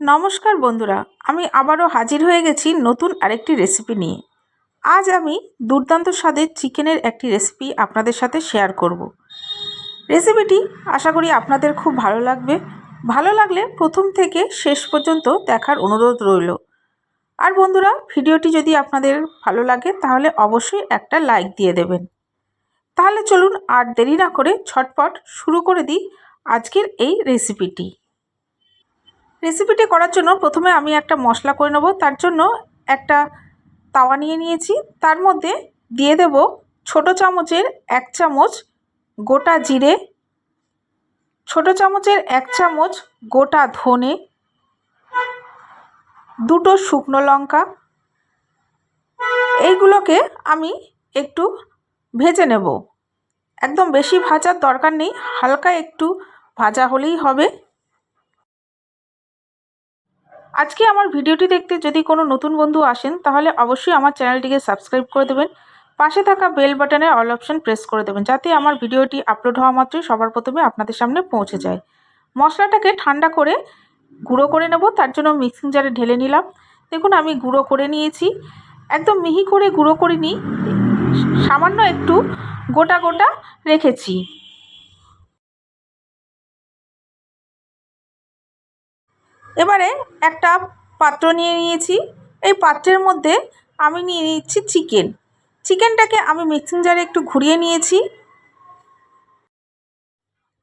নমস্কার বন্ধুরা, আমি আবারও হাজির হয়ে গেছি নতুন আরেকটি রেসিপি নিয়ে। আজ আমি দুর্দান্ত স্বাদের চিকেনের একটি রেসিপি আপনাদের সাথে শেয়ার করব। রেসিপিটি আশা করি আপনাদের খুব ভালো লাগবে। ভালো লাগলে প্রথম থেকে শেষ পর্যন্ত দেখার অনুরোধ রইল। আর বন্ধুরা, ভিডিওটি যদি আপনাদের ভালো লাগে, তাহলে অবশ্যই একটা লাইক দিয়ে দেবেন। তাহলে চলুন আর দেরি না করে ছটপট শুরু করে দিই আজকের এই রেসিপিটি রেসিপিটি করার জন্য প্রথমে আমি একটা মশলা করে নেব। তার জন্য একটা তাওয়া নিয়ে নিয়েছি। তার মধ্যে দিয়ে দেব ছোট চামচের এক চামচ গোটা জিরে, ছোট চামচের এক চামচ গোটা ধনে, দুটো শুকনো লঙ্কা। এইগুলোকে আমি একটু ভেজে নেব। একদম বেশি ভাজার দরকার নেই, হালকা একটু ভাজা হলেই হবে। আজকে আমার ভিডিওটি দেখতে যদি কোনো নতুন বন্ধু আসেন, তাহলে অবশ্যই আমার চ্যানেলটিকে সাবস্ক্রাইব করে দেবেন। পাশে থাকা বেল বাটনে অল অপশন প্রেস করে দেবেন, যাতে আমার ভিডিওটি আপলোড হওয়া মাত্রই সবার প্রথমে আপনাদের সামনে পৌঁছে যায়। মশলাটাকে ঠান্ডা করে গুঁড়ো করে নেব, তার জন্য মিক্সিং জারে ঢেলে নিলাম। দেখুন, আমি গুঁড়ো করে নিয়েছি। একদম মিহি করে গুঁড়ো করে নিই সামান্য একটু গোটা গোটা রেখেছি। এবারে একটা পাত্র নিয়ে নিয়েছি। এই পাত্রের মধ্যে আমি নিয়ে নিচ্ছি চিকেন চিকেনটাকে আমি মিক্সিং জারে একটু ঘুরিয়ে নিয়েছি।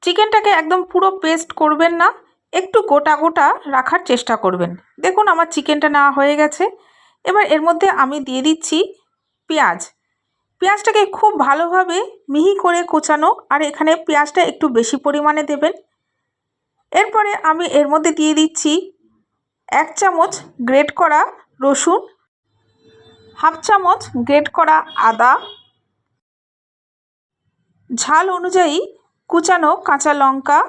চিকেনটাকে একদম পুরো পেস্ট করবেন না, একটু গোটা গোটা রাখার চেষ্টা করবেন। দেখুন আমার চিকেনটা নেওয়া হয়ে গেছে। এবার এর মধ্যে আমি দিয়ে দিচ্ছি পেঁয়াজ। পেঁয়াজটাকে খুব ভালোভাবে মিহি করে কোচানো, আর এখানে পেঁয়াজটা একটু বেশি পরিমাণে দেবেন। এরপরে আমি এর মধ্যে দিয়ে দিচ্ছি এক চামচ গ্রেট করা রসুন, হাফ চামচ গ্রেট করা আদা। ঝাল অনুযায়ী কুচানো কাঁচা লঙ্কা,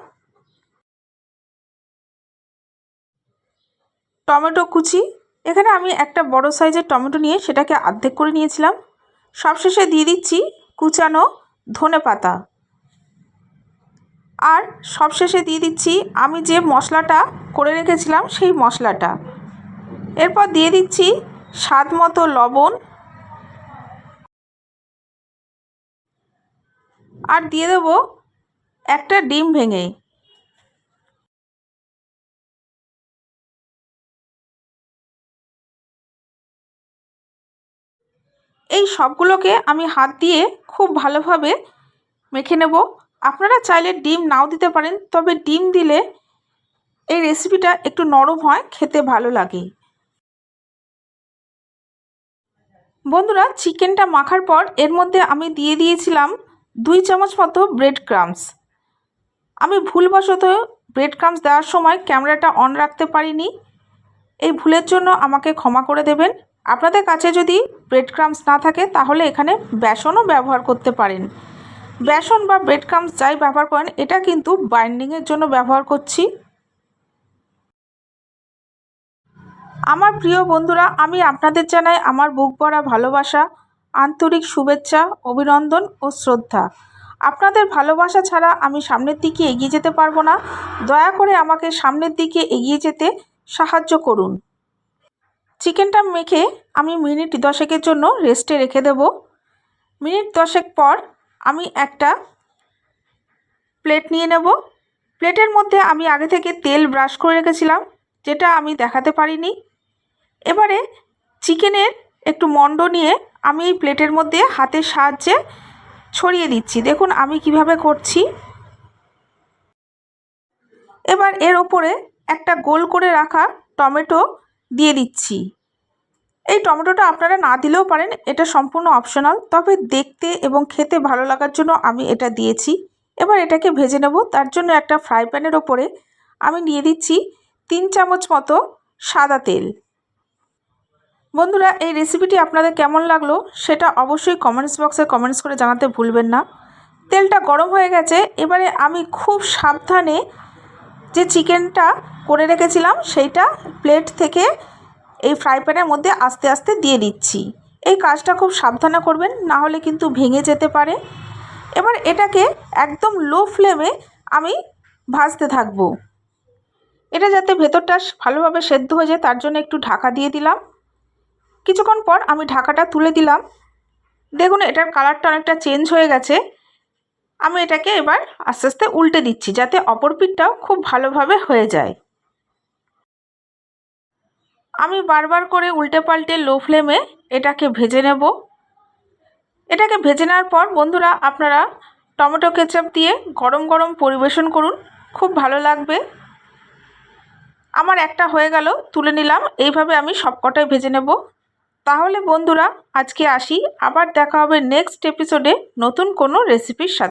টমেটো কুচি। এখানে আমি একটা বড় সাইজের টমেটো নিয়ে সেটাকে আর্ধেক করে নিয়েছিলাম। সবশেষে দিয়ে দিচ্ছি কুচানো ধনে পাতা আর সবশেষে দিয়ে দিচ্ছি, আমি যে মশলাটা করে রেখেছিলাম সেই মশলাটা। এরপর দিয়ে দিচ্ছি স্বাদ মতো লবণ। আর দিয়ে দেব একটা ডিম ভেঙে। এই সবগুলোকে আমি হাত দিয়ে খুব ভালোভাবে মেখে নেব। আপনারা চাইলে ডিম নাও দিতে পারেন, তবে ডিম দিলে এই রেসিপিটা একটু নরম হয়, খেতে ভালো লাগে। বন্ধুরা চিকেনটা মাখার পর এর মধ্যে আমি দিয়ে দিয়েছিলাম দুই চামচ মতো ব্রেড ক্রামস আমি ভুলবশত ব্রেড ক্রামস দেওয়ার সময় ক্যামেরাটা অন রাখতে পারিনি। এই ভুলের জন্য আমাকে ক্ষমা করে দেবেন। আপনাদের কাছে যদি ব্রেড ক্রামস না থাকে, তাহলে এখানে বেসনও ব্যবহার করতে পারেন। বেসন বা ব্রেড ক্রামস যাই ব্যবহার করেন, এটা কিন্তু বাইন্ডিংয়ের জন্য ব্যবহার করছি। আমার প্রিয় বন্ধুরা, আমি আপনাদের জানাই আমার বুক ভরা ভালোবাসা, আন্তরিক শুভেচ্ছা, অভিনন্দন ও শ্রদ্ধা। আপনাদের ভালোবাসা ছাড়া আমি সামনের দিকে এগিয়ে যেতে পারব না। দয়া করে আমাকে সামনের দিকে এগিয়ে যেতে সাহায্য করুন। চিকেনটা মেখে আমি মিনিট দশেকের জন্য রেস্টে রেখে দেব। মিনিট দশেক পর আমি একটা প্লেট নিয়ে নেব। প্লেটের মধ্যে আমি আগে থেকে তেল ব্রাশ করে রেখেছিলাম, যেটা আমি দেখাতে পারিনি। এবারে চিকেনের একটু মণ্ড নিয়ে আমি এই প্লেটের মধ্যে হাতের সাহায্যে ছড়িয়ে দিচ্ছি। দেখুন আমি কীভাবে করছি। এবার এর ওপরে একটা গোল করে রাখা টমেটো দিয়ে দিচ্ছি। এই টমেটোটা আপনারা না দিলেও পারেন, এটা সম্পূর্ণ অপশনাল তবে দেখতে এবং খেতে ভালো লাগার জন্য আমি এটা দিয়েছি। এবার এটাকে ভেজে নেব। তার জন্য একটা ফ্রাই প্যানের ওপরে আমি নিয়ে দিচ্ছি তিন চামচ মতো সাদা তেল। বন্ধুরা, এই রেসিপিটি আপনাদের কেমন লাগল সেটা অবশ্যই কমেন্টস বক্সে কমেন্টস করে জানাতে ভুলবেন না। তেলটা গরম হয়ে গেছে। এবারে আমি খুব সাবধানে যে চিকেনটা করে রেখেছিলাম, সেইটা প্লেট থেকে এই ফ্রাই প্যানের মধ্যে আস্তে আস্তে দিয়ে দিচ্ছি। এই কাজটা খুব সাবধানে করবেন, না হলে কিন্তু ভেঙে যেতে পারে। এবার এটাকে একদম লো ফ্লেমে আমি ভাজতে থাকব। এটা যাতে ভেতরটা ভালোভাবে সেদ্ধ হয়ে যায়, তার জন্য একটু ঢাকা দিয়ে দিলাম। কিছুক্ষণ পর আমি ঢাকাটা তুলে দিলাম। দেখুন, এটার কালারটা অনেকটা চেঞ্জ হয়ে গেছে। আমি এটাকে এবার আস্তে আস্তে উল্টে দিচ্ছি, যাতে অপর পিঠটাও খুব ভালোভাবে হয়ে যায়। আমি বারবার করে উল্টে পাল্টে লো ফ্লেমে এটাকে ভেজে নেব। এটাকে ভেজে নেওয়ার পর বন্ধুরা আপনারা টমেটো কেচাপ দিয়ে গরম গরম পরিবেশন করুন, খুব ভালো লাগবে। আমার একটা হয়ে গেল, তুলে নিলাম, এইভাবে আমি সবকটাই ভেজে নেব। তাহলে বন্ধুরা, আজকে আসি, আবার দেখা হবে নেক্সট এপিসোডে নতুন কোনো রেসিপির সাথে।